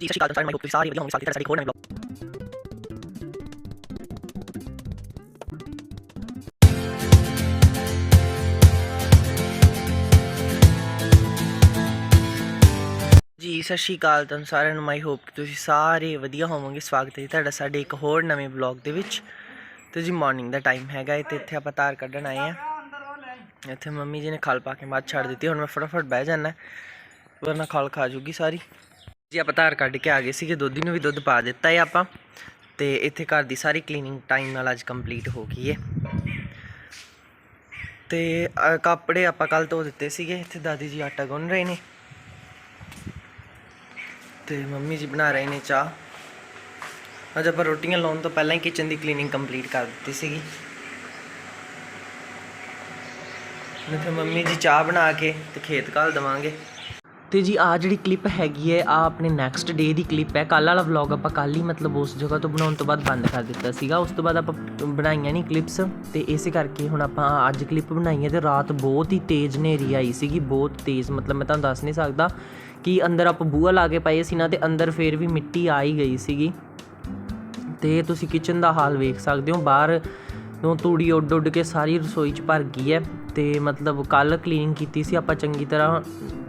ਜੀ ਸਤਿ ਸ਼੍ਰੀ ਅਕਾਲ ਸਾਰੇ ਮਾਈ ਹੋਪ ਸਾਰੇ ਵਧੀਆ ਹੋਣਗੇ ਸਾਰੇ ਸਾਡੇ ਹੋਰ ਨਵੇਂ ਬਲੌਗ ਜੀ, ਸਤਿ ਸ਼੍ਰੀ ਅਕਾਲ ਤੁਹਾਨੂੰ ਸਾਰਿਆਂ ਨੂੰ ਮਾਈ ਹੋਪ ਤੁਸੀਂ ਸਾਰੇ ਵਧੀਆ ਹੋਵੋਗੇ। ਸਵਾਗਤ ਹੈ ਜੀ ਤੁਹਾਡਾ ਸਾਡੇ ਇੱਕ ਹੋਰ ਨਵੇਂ ਬਲੌਗ ਦੇ ਵਿੱਚ। ਤੇ ਜੀ ਮਾਰਨਿੰਗ ਦਾ ਟਾਈਮ ਹੈਗਾ ਹੈ ਤੇ ਇੱਥੇ ਆਪਾਂ ਤਾਰ ਕੱਢਣ ਆਏ ਆ ਇੱਥੇ ਮੰਮੀ ਜੀ ਨੇ ਖਲ ਪਾ ਕੇ ਮੱਝ ਛੱਡ ਦਿੱਤੀ, ਹੁਣ ਮੈਂ ਫਟਾਫਟ ਬਹਿ ਜਾਣਾ ਵਰਨਾ ਖਲ ਖਾ ਜੂਗੀ ਸਾਰੀ। ਜੀ ਆਪਾਂ ਧਾਰ ਕੱਢ ਕੇ ਆ ਗਏ ਸੀਗੇ, ਦੋਧੀ ਨੂੰ ਵੀ ਦੁੱਧ ਪਾ ਦਿੱਤਾ ਹੈ ਆਪਾਂ। ਤੇ ਇੱਥੇ ਘਰ ਦੀ ਸਾਰੀ ਕਲੀਨਿੰਗ ਟਾਈਮ ਨਾਲ ਅੱਜ ਕੰਪਲੀਟ ਹੋ ਗਈ ਹੈ ਤੇ ਕੱਪੜੇ ਆਪਾਂ ਕੱਲ ਧੋ ਦਿੱਤੇ ਸੀਗੇ, ਇੱਥੇ ਦਾਦੀ ਜੀ ਆਟਾ ਗੁੰਨ ਰਹੇ ਨੇ। ਤੇ ਮੰਮੀ ਜੀ ਬਣਾ ਰਹੇ ਨੇ ਚਾਹ। ਅੱਜ ਆਪਾਂ ਰੋਟੀਆਂ ਲਾਉਣ ਤੋਂ ਪਹਿਲਾਂ ਹੀ ਕਿਚਨ ਦੀ ਕਲੀਨਿੰਗ ਕੰਪਲੀਟ ਕਰ ਦਿੱਤੀ ਸੀਗੀ। ਹੁਣ ਮੰਮੀ ਜੀ ਚਾਹ ਬਣਾ ਕੇ ਤੇ ਖੇਤ ਘਾਲ ਦਵਾਂਗੇ। ਤੇ ਜੀ ਆ ਜਿਹੜੀ ਕਲਿੱਪ ਹੈਗੀ ਹੈ ਆ ਆਪਣੇ ਨੈਕਸਟ ਡੇ ਦੀ ਕਲਿੱਪ ਹੈ। ਕੱਲ ਵਾਲਾ ਵਲੌਗ ਆਪਾਂ ਕੱਲ ਹੀ ਮਤਲਬ ਉਸ ਜਗ੍ਹਾ ਤੋਂ ਬਣਾਉਣ ਤੋਂ ਬਾਅਦ ਬੰਦ ਕਰ ਦਿੱਤਾ ਸੀਗਾ। ਉਸ ਤੋਂ ਬਾਅਦ ਆਪਾਂ ਬਣਾਈਆਂ ਨਹੀਂ ਕਲਿੱਪਸ ਤੇ ਇਸੇ ਕਰਕੇ ਹੁਣ ਆਪਾਂ ਅੱਜ ਕਲਿੱਪ ਬਣਾਈ ਹੈ ਤੇ ਰਾਤ ਬਹੁਤ ਹੀ ਤੇਜ਼ ਹਨੇਰੀ ਆਈ ਸੀਗੀ, ਬਹੁਤ ਤੇਜ਼। ਮਤਲਬ ਮੈਂ ਤੁਹਾਨੂੰ ਦੱਸ ਨਹੀਂ ਸਕਦਾ ਕਿ ਅੰਦਰ ਆਪਾਂ ਬੂਹਾ ਲਾ ਕੇ ਪਏ ਸੀ ਨਾ ਤੇ ਅੰਦਰ ਫੇਰ ਵੀ ਮਿੱਟੀ ਆ ਹੀ ਗਈ ਸੀਗੀ। ਤੇ ਤੁਸੀਂ ਕਿਚਨ ਦਾ ਹਾਲ ਵੇਖ ਸਕਦੇ ਹੋ, ਬਾਹਰ ਤੋਂ ਤੂੜੀ ਉੱਡ ਉੱਡ ਕੇ ਸਾਰੀ ਰਸੋਈ 'ਚ ਭਰ ਗਈ ਹੈ ਅਤੇ ਮਤਲਬ ਕੱਲ੍ਹ ਕਲੀਨਿੰਗ ਕੀਤੀ ਸੀ, ਆਪਾਂ ਚੰਗੀ ਤਰ੍ਹਾਂ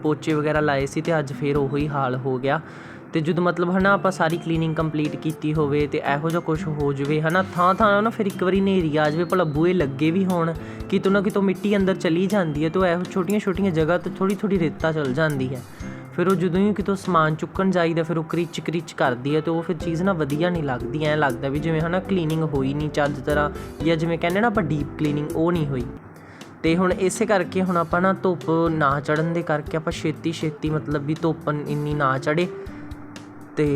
ਪੋਚੇ ਵਗੈਰਾ ਲਾਏ ਸੀ ਅਤੇ ਅੱਜ ਫੇਰ ਉਹੀ ਹਾਲ ਹੋ ਗਿਆ। ਅਤੇ ਜਦੋਂ ਮਤਲਬ ਹੈ ਨਾ ਆਪਾਂ ਸਾਰੀ ਕਲੀਨਿੰਗ ਕੰਪਲੀਟ ਕੀਤੀ ਹੋਵੇ ਅਤੇ ਇਹੋ ਜਿਹਾ ਕੁਝ ਹੋ ਜਵੇ ਨਾ ਥਾਂ ਥਾਂ ਨਾ ਫਿਰ ਇੱਕ ਵਾਰੀ ਨੇਰੀ ਆ ਜਾਵੇ, ਭਲਾ ਬੂਏ ਲੱਗੇ ਵੀ ਹੋਣ, ਕਿਤੋਂ ਨਾ ਕਿਤੋਂ ਮਿੱਟੀ ਅੰਦਰ ਚਲੀ ਜਾਂਦੀ ਹੈ ਤੇ ਉਹ ਇਹੋ ਛੋਟੀਆਂ ਛੋਟੀਆਂ ਜਗ੍ਹਾ ਤੋਂ ਥੋੜ੍ਹੀ ਥੋੜ੍ਹੀ ਰੇਤਾ ਚਲ ਜਾਂਦੀ ਹੈ। ਫਿਰ ਉਹ ਜਦੋਂ ਹੀ ਕਿਤੋਂ ਸਮਾਨ ਚੁੱਕਣ ਜਾਈਦਾ, ਫਿਰ ਉਹ ਕ੍ਰਿਚ ਕ੍ਰਿਚ ਕਰਦੀ ਹੈ ਤੇ ਉਹ ਫਿਰ ਚੀਜ਼ ਨਾ ਵਧੀਆ ਨਹੀਂ ਲੱਗਦੀ, ਐਂ ਲੱਗਦਾ ਵੀ ਜਿਵੇਂ ਹਨਾ ਕਲੀਨਿੰਗ ਹੋਈ ਨਹੀਂ ਚੱਜ ਤਰ੍ਹਾਂ ਜਾਂ ਜਿਵੇਂ ਕਹਿੰਦੇ ਨਾ ਆਪਾਂ ਡੀਪ ਕਲੀਨਿੰਗ ਉਹ ਨਹੀਂ ਹੋਈ। ਤੇ ਹੁਣ ਇਸੇ ਕਰਕੇ ਹੁਣ ਆਪਾਂ ਨਾ ਧੁੱਪ ਨਾ ਚੜਨ ਦੇ ਕਰਕੇ ਆਪਾਂ ਛੇਤੀ ਛੇਤੀ ਮਤਲਬ ਵੀ ਧੁੱਪ ਇੰਨੀ ਨਾ ਚੜੇ ਤੇ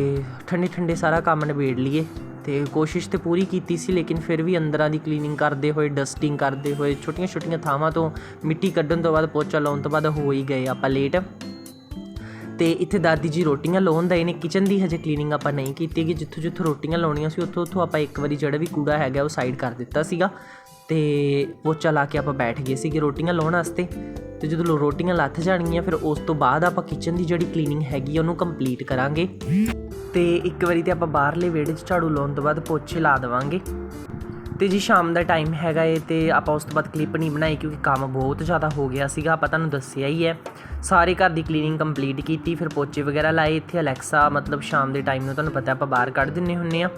ਠੰਡੇ ਠੰਡੇ ਸਾਰਾ ਕੰਮ ਨਿਬੇੜ ਲਈਏ ਤੇ ਕੋਸ਼ਿਸ਼ ਤੇ ਪੂਰੀ ਕੀਤੀ ਸੀ ਲੇਕਿਨ ਫਿਰ ਵੀ ਅੰਦਰਾਂ ਦੀ ਕਲੀਨਿੰਗ ਕਰਦੇ ਹੋਏ ਡਸਟਿੰਗ ਕਰਦੇ ਹੋਏ, ਛੋਟੀਆਂ ਛੋਟੀਆਂ ਥਾਵਾਂ ਤੋਂ ਮਿੱਟੀ ਕੱਢਣ ਤੋਂ ਬਾਅਦ ਪੋਚਾ ਲਾਉਣ ਤੋਂ ਬਾਅਦ ਹੋ ਹੀ ਗਏ, ਆਪਾਂ ਲੇਟ ਤੇ ਇੱਥੇ ਦਾਦੀ ਜੀ ਰੋਟੀਆਂ ਲਾਉਣ ਦਾ ਇਹਨੇ ਕਿਚਨ ਦੀ ਹਜੇ ਕਲੀਨਿੰਗ ਆਪਾਂ ਨਹੀਂ ਕੀਤੀ ਕਿ ਜਿੱਥੋਂ ਜਿੱਥੋਂ ਰੋਟੀਆਂ ਲਾਉਣੀਆਂ ਸੀ, ਉੱਥੋਂ ਉੱਥੋਂ ਆਪਾਂ ਇੱਕ ਵਾਰੀ ਜਿਹੜਾ ਵੀ ਕੂੜਾ ਹੈਗਾ ਉਹ ਸਾਈਡ ਕਰ ਦਿੱਤਾ ਸੀਗਾ। ਤੇ ਪੋਚਾ ਲਾ ਕੇ ਆਪਾਂ ਬੈਠ ਗਏ ਸੀਗੇ ਰੋਟੀਆਂ ਲਾਉਣ ਵਾਸਤੇ। ਤੇ ਜਦੋਂ ਰੋਟੀਆਂ ਲੱਥ ਜਾਣਗੀਆਂ, ਫਿਰ ਉਸ ਤੋਂ ਬਾਅਦ ਆਪਾਂ ਕਿਚਨ ਦੀ ਜਿਹੜੀ ਕਲੀਨਿੰਗ ਹੈਗੀ ਉਹਨੂੰ ਕੰਪਲੀਟ ਕਰਾਂਗੇ। ਤੇ ਇੱਕ ਵਾਰੀ ਤੇ ਆਪਾਂ ਬਾਹਰਲੇ ਵਿਹੜੇ 'ਚ ਝਾੜੂ ਲਾਉਣ ਤੋਂ ਬਾਅਦ ਪੋਚੇ ਲਾ ਦੇਵਾਂਗੇ। ਤੇ ਜੀ ਸ਼ਾਮ ਦਾ ਟਾਈਮ ਹੈਗਾ ਏ ਤੇ ਆਪਾਂ ਉਸ ਤੋਂ ਬਾਅਦ ਕਲਿੱਪ ਨਹੀਂ ਬਣਾਈ ਕਿਉਂਕਿ ਕੰਮ ਬਹੁਤ ਜ਼ਿਆਦਾ ਹੋ ਗਿਆ ਸੀਗਾ, ਆਪਾਂ ਤੁਹਾਨੂੰ ਦੱਸਿਆ ਹੀ ਹੈ। ਸਾਰੇ ਘਰ ਦੀ ਕਲੀਨਿੰਗ ਕੰਪਲੀਟ ਕੀਤੀ, ਫਿਰ ਪੋਚੇ ਵਗੈਰਾ ਲਾਏ, ਇੱਥੇ ਅਲੈਕਸਾ ਮਤਲਬ ਸ਼ਾਮ ਦੇ ਟਾਈਮ ਨੂੰ ਤੁਹਾਨੂੰ ਪਤਾ ਆਪਾਂ ਬਾਹਰ ਕੱਢ ਦਿੰਨੇ ਹੁੰਨੇ ਆ।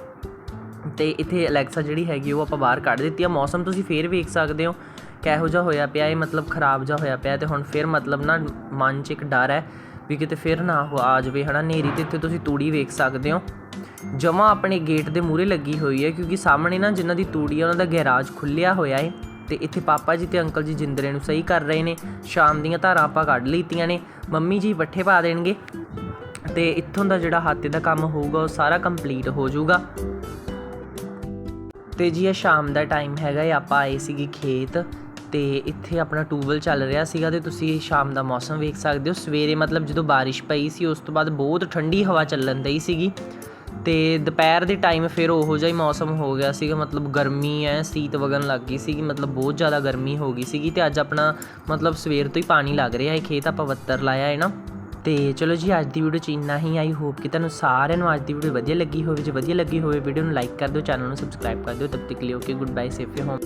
ਤੇ ਇੱਥੇ ਅਲੈਕਸਾ ਜਿਹੜੀ ਹੈਗੀ ਉਹ ਆਪਾਂ ਬਾਹਰ ਕੱਢ ਦਿੱਤੀ ਆ। ਮੌਸਮ ਤੁਸੀਂ ਫੇਰ ਵੇਖ ਸਕਦੇ ਹੋ, ਕਿਹੋ ਜਿਹਾ ਹੋਇਆ ਪਿਆ ਇਹ ਮਤਲਬ ਖਰਾਬ ਜਿਹਾ ਹੋਇਆ ਪਿਆ ਤੇ ਹੁਣ ਫੇਰ ਮਤਲਬ ਨਾ ਮਨ 'ਚ ਇੱਕ ਡਰ ਹੈ ਵੀ ਕਿਤੇ ਫੇਰ ਨਾ ਹੋ ਆ ਜਾਵੇ, ਹਨਾ? ਨੇਰੀ ਤੇ ਇੱਥੇ ਤੁਸੀਂ ਤੂੜੀ ਵੇਖ ਸਕਦੇ ਹੋ। ਜਮਾ ਆਪਣੇ ਗੇਟ ਦੇ ਮੂਹਰੇ ਲੱਗੀ ਹੋਈ ਹੈ ਕਿਉਂਕਿ ਸਾਹਮਣੇ ਨਾ ਜਿਨ੍ਹਾਂ ਦੀ ਤੂੜੀ ਹੈ ਉਹਨਾਂ ਦਾ ਗੈਰਾਜ ਖੁੱਲਿਆ ਹੋਇਆ ਹੈ ਤੇ ਇੱਥੇ ਪਾਪਾ ਜੀ ਤੇ ਅੰਕਲ ਜੀ ਜਿੰਦਰੇ ਨੂੰ ਸਹੀ ਕਰ ਰਹੇ ਨੇ। ਸ਼ਾਮ ਦੀਆਂ ਧਾਰਾਂ ਆਪਾਂ ਕੱਢ ਲਈਤੀਆਂ ਨੇ। ਮੰਮੀ ਜੀ ਪੱਠੇ ਪਾ ਦੇਣਗੇ ਤੇ ਇੱਥੋਂ ਦਾ ਜਿਹੜਾ ਹਾਤੇ ਦਾ ਕੰਮ ਹੋਊਗਾ ਉਹ ਸਾਰਾ ਕੰਪਲੀਟ ਹੋ ਜਾਊਗਾ। ਤੇ ਜੀ ਇਹ ਸ਼ਾਮ ਦਾ ਟਾਈਮ ਹੈਗਾ ਇਹ ਆਪਾਂ ਆਏ ਸੀਗੇ ਖੇਤ ਤੇ ਇੱਥੇ ਆਪਣਾ ਟੂਬਲ ਚੱਲ ਰਿਹਾ ਸੀਗਾ ਤੇ ਤੁਸੀਂ ਸ਼ਾਮ ਦਾ ਮੌਸਮ ਵੇਖ ਸਕਦੇ ਹੋ। ਸਵੇਰੇ ਮਤਲਬ ਜਦੋਂ ਬਾਰਿਸ਼ ਪਈ ਸੀ, ਉਸ ਤੋਂ ਬਾਅਦ ਬਹੁਤ ਠੰਡੀ ਹਵਾ ਚੱਲਣ ਦਈ ਸੀਗੀ। ਅਤੇ ਦੁਪਹਿਰ ਦੇ ਟਾਈਮ ਫਿਰ ਉਹੋ ਜਿਹਾ ਹੀ ਮੌਸਮ ਹੋ ਗਿਆ ਸੀਗਾ, ਮਤਲਬ ਗਰਮੀ ਐ, ਸੀਤ ਵਗਣ ਲੱਗ ਗਈ ਸੀਗੀ, ਮਤਲਬ ਬਹੁਤ ਜ਼ਿਆਦਾ ਗਰਮੀ ਹੋ ਗਈ ਸੀਗੀ ਅਤੇ ਅੱਜ ਆਪਣਾ ਮਤਲਬ ਸਵੇਰ ਤੋਂ ਹੀ ਪਾਣੀ ਲੱਗ ਰਿਹਾ ਹੈ, ਖੇਤ ਆਪਾਂ ਵੱਤਰ ਲਾਇਆ ਹੈ ਨਾ। ਤੇ ਚਲੋ ਜੀ, ਅੱਜ ਦੀ ਵੀਡੀਓ ਚ ਇੰਨਾ ਹੀ ਆਈ ਹੋਪ ਕਿ ਤੁਹਾਨੂੰ ਸਾਰਿਆਂ ਨੂੰ ਅੱਜ ਦੀ ਵੀਡੀਓ ਵਧੀਆ ਲੱਗੀ ਹੋਵੇ, ਜੇ ਵਧੀਆ ਲੱਗੀ ਹੋਵੇ ਵੀਡੀਓ ਨੂੰ ਲਾਈਕ ਕਰ ਦਿਓ ਚੈਨਲ ਨੂੰ ਸਬਸਕ੍ਰਾਈਬ ਕਰ ਦਿਓ ਤਬ ਤੱਕ ਲਈ okay good bye safe home